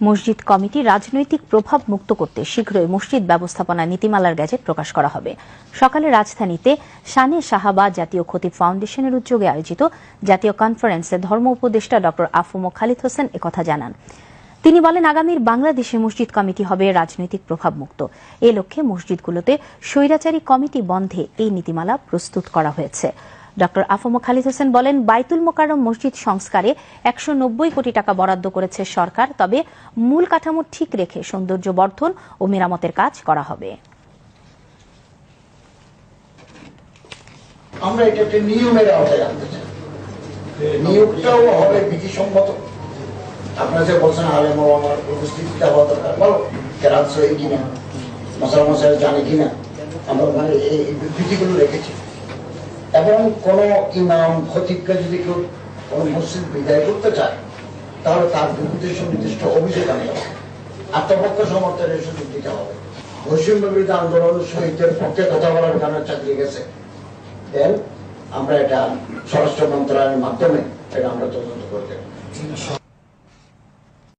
মসজিদ কমিটি রাজনৈতিক প্রভাব মুক্ত করতে শীঘ্রই মসজিদ ব্যবস্থাপনা নীতিমালার গ্যাজেট প্রকাশ করা হবে। সকালে রাজধানীতে শানে সাহাবা জাতীয় খতিব ফাউন্ডেশনের উদ্যোগে আয়োজিত জাতীয় কনফারেন্সে ধর্ম উপদেষ্টা ড আফমো খালিদ হোসেন একথা জানান। তিনি বলেন, আগামীর বাংলাদেশে মসজিদ কমিটি হবে রাজনৈতিক প্রভাব মুক্ত। এ লক্ষ্যে মসজিদগুলোতে স্বৈরাচারী কমিটি বন্ধে এই নীতিমালা প্রস্তুত করা হয়েছে। ড আফমো খালিদ হোসেন বলেন, বাইতুল মোকাররম মসজিদ সংস্কারে একশো নব্বই কোটি টাকা বরাদ্দ করেছে সরকার, তবে মূল কাঠামো ঠিক রেখে সৌন্দর্য বর্ধন ও মেরামতের কাজ করা হবে। আমরা এটা একটা নিয়মের আওতায় আনতে চাই। নিয়োগটাও হবে বিধিসম্মত। আপনারা যে বলছেন দরকার, বলো কেরাত কিনা, মশাল মশাই জানে কিনা, আমরা এই বিধিগুলো রেখেছি। এবং কোন ইমাম খতিবকে যদি কেউ কোন মসজিদ বিদায় করতে চায়, তাহলে তার বিরুদ্ধে সুনির্দিষ্ট অভিযোগ আনতে হবে। আত্মপক্ষ সমর্থনের সুযোগ দিতে হবে। মুসলিম বিরুদ্ধে আন্দোলন শহীদদের পক্ষে কথা বলার কারণে চাকরি গেছে। দেন আমরা এটা স্বরাষ্ট্র মন্ত্রণালয়ের মাধ্যমে এটা আমরা তদন্ত করতে